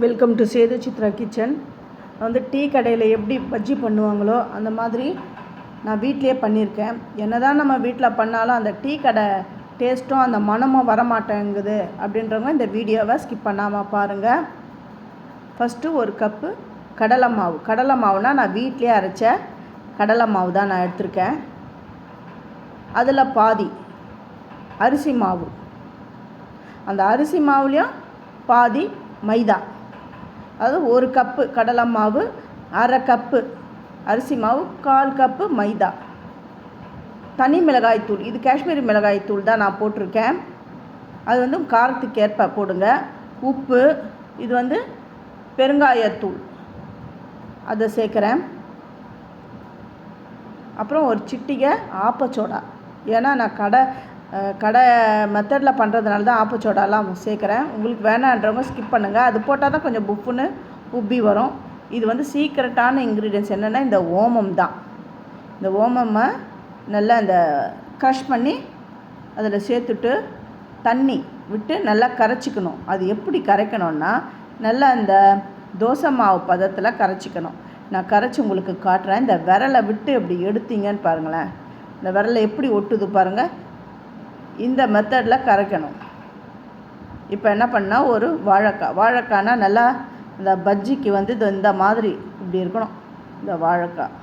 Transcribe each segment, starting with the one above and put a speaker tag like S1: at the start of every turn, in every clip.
S1: Welcome to Sethu Chitra kitchen வந்து tea கடையில் எப்படி பஜ்ஜி பண்ணுவாங்களோ அந்த மாதிரி நான் வீட்லேயே பண்ணியிருக்கேன். என்ன தான் நம்ம வீட்டில் பண்ணாலும் அந்த டீ கடை டேஸ்ட்டும் அந்த மனமும் வரமாட்டேங்குது அப்படின்றவங்க இந்த வீடியோவை ஸ்கிப் பண்ணாமல் பாருங்கள் ஃபஸ்ட்டு ஒரு கப்பு கடலை மாவு. கடலை மாவுனால் நான் வீட்லேயே அரைச்ச கடலை மாவு தான் நான் எடுத்திருக்கேன். அதில் பாதி அரிசி மாவு. அந்த அரிசி மாவுலேயும் பாதி மைதா. அது ஒரு கப்பு கடலை மாவு அரை கப்பு அரிசி மாவு கால் கப்பு மைதா. தனி மிளகாய் தூள். இது காஷ்மீரி மிளகாய் தூள் தான் நான் போட்டிருக்கேன். அது வந்து காரத்துக்கு ஏற்ப போடுங்க. உப்பு இது வந்து பெருங்காயத்தூள் அதை சேர்க்குறேன். அப்புறம் ஒரு சிட்டிகை ஆப்பச்சோடா. ஏன்னா நான் கடை கடை மெத்தடில் பண்ணுறதுனால தான் ஆப்பச்சோடாலாம் சேர்க்குறேன். உங்களுக்கு வேணான்றவங்க ஸ்கிப் பண்ணுங்கள் அது போட்டால் தான் கொஞ்சம் புப்புன்னு உப்பி வரும். இது வந்து சீக்ரெட்டான இன்க்ரீடியன்ஸ் என்னென்னா இந்த ஓமம் தான். இந்த ஓமம்மை நல்லா இந்த க்ரஷ் பண்ணி அதில் சேர்த்துட்டு தண்ணி விட்டு நல்லா கரைச்சிக்கணும். அது எப்படி கரைக்கணும்னா நல்லா இந்த தோசை மாவு பதத்தில் கரைச்சிக்கணும். நான் கரைச்சி உங்களுக்கு காட்டுறேன். இந்த விரலை விட்டு இப்படி எடுத்தீங்கன்னு பாருங்களேன். இந்த விரலை எப்படி ஒட்டுது பாருங்கள் இந்த மெத்தடில் கரைக்கணும். இப்போ என்ன பண்ணால் ஒரு வாழைக்காய் வாழைக்காய்னா நல்லா இந்த பஜ்ஜிக்கு வந்து இது இந்த மாதிரி இப்படி இருக்கணும். இந்த வாழைக்காய்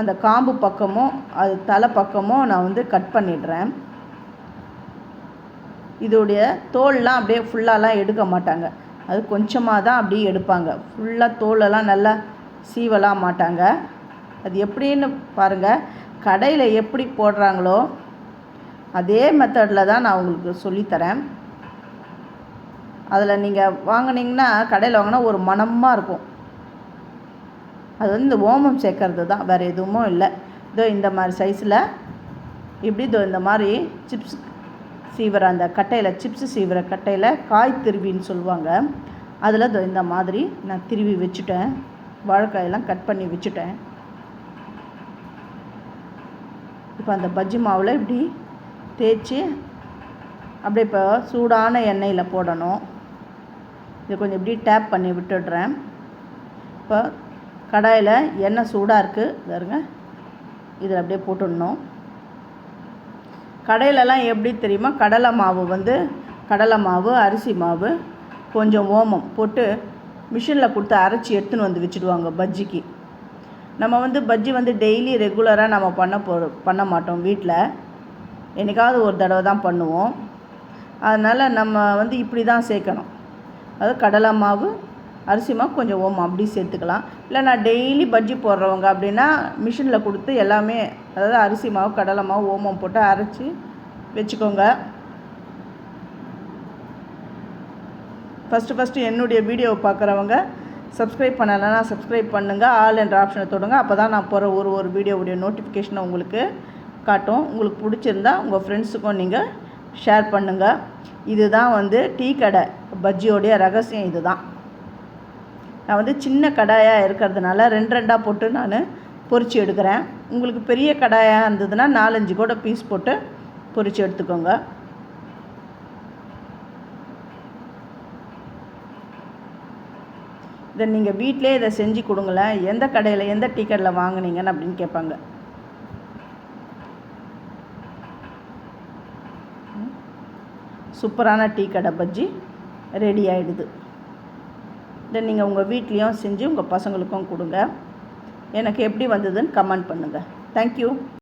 S1: அந்த காம்பு பக்கமும் அது தலை பக்கமும் நான் வந்து கட் பண்ணிடுறேன். இதோடைய தோல்லாம் அப்படியே ஃபுல்லாலாம் எடுக்க மாட்டாங்க. அது கொஞ்சமாக தான் அப்படியே எடுப்பாங்க. ஃபுல்லாக தோலெல்லாம் நல்லா சீவலாம் மாட்டாங்க. அது எப்படின்னு பாருங்கள் கடையில் எப்படி போடுறாங்களோ அதே மெத்தடில் தான் நான் உங்களுக்கு சொல்லித்தரேன். அதில் நீங்கள் வாங்குனீங்கன்னா கடையில் வாங்கினா ஒரு மணமாக இருக்கும். அது வந்து இந்த ஓமம் சேர்க்கறது தான் வேறு எதுவும் இல்லை. இதோ இந்த மாதிரி சைஸில் இப்படி இதோ இந்த மாதிரி சிப்ஸ் சீவர அந்த கட்டையில் சிப்ஸ் சீவர கட்டையில் காய் திருவின்னு சொல்லுவாங்க. அதில் இந்த மாதிரி நான் திருவி வச்சுட்டேன். வாழைக்காயெல்லாம் கட் பண்ணி வச்சுட்டேன். இப்போ அந்த பஜ்ஜி மாவில் இப்படி தேய்ச்சி அப்படியே இப்போ சூடான எண்ணெயில் போடணும். இது கொஞ்சம் இப்படி டேப் பண்ணி விட்டுடுறேன். இப்போ கடாயில் எண்ணெய் சூடாக இருக்குது பாருங்க. இதில் அப்படியே போட்டுடணும். கடையிலலாம் எப்படி தெரியுமா? கடலை மாவு வந்து கடலை மாவு அரிசி மாவு கொஞ்சம் ஓமம் போட்டு மிஷினில் கொடுத்து அரைச்சி எடுத்துன்னு வந்து வச்சுடுவாங்க பஜ்ஜிக்கு. நம்ம வந்து பஜ்ஜி வந்து டெய்லி ரெகுலராக நம்ம பண்ண போ பண்ண மாட்டோம் வீட்டில் என்னைக்காவது ஒரு தடவை தான் பண்ணுவோம். அதனால் நம்ம வந்து இப்படி தான் சேர்க்கணும். அது கடலை மாவு அரிசி மாவு கொஞ்சம் ஓமம் அப்படி சேர்த்துக்கலாம். இல்லை நான் டெய்லி பஜ்ஜி போடுறவங்க அப்படின்னா மிஷினில் கொடுத்து எல்லாமே அதாவது அரிசி மாவு கடலை மாவு ஓமம் போட்டு அரைச்சி வச்சுக்கோங்க. ஃபஸ்ட்டு ஃபஸ்ட்டு என்னுடைய வீடியோவை பார்க்குறவங்க சப்ஸ்கிரைப் பண்ணலைன்னா சப்ஸ்கிரைப் பண்ணுங்கள் ஆல் என்ற ஆப்ஷனை தொடுங்க. அப்போ தான் நான் போகிற ஒரு ஒரு வீடியோவுடைய நோட்டிஃபிகேஷனை உங்களுக்கு காட்டும். உங்களுக்கு பிடிச்சிருந்தா உங்கள் ஃப்ரெண்ட்ஸுக்கும் நீங்கள் ஷேர் பண்ணுங்கள் இதுதான் வந்து டீ கடை. பஜ்ஜியோடைய ரகசியம் இதுதான். நான் வந்து சின்ன கடாயாக இருக்கிறதுனால ரெண்டு ரெண்டாக போட்டு நான் பொறிச்சு எடுக்கிறேன். உங்களுக்கு பெரிய கடாயாக இருந்ததுன்னா நாலஞ்சு கூட பீஸ் போட்டு பொறிச்சு எடுத்துக்கோங்க. இதை நீங்கள் வீட்டிலே இதை செஞ்சு கொடுங்களேன். எந்த கடையில் எந்த டீ கடையில் வாங்குனீங்கன்னு அப்படின்னு கேட்பாங்க. சூப்பரான டீ கடை பஜ்ஜி ரெடி ஆகிடுது இதை நீங்கள் உங்கள் வீட்லேயும் செஞ்சு உங்கள் பசங்களுக்கும் கொடுங்க. எனக்கு எப்படி வந்ததுன்னு கமெண்ட் பண்ணுங்கள் தேங்க்யூ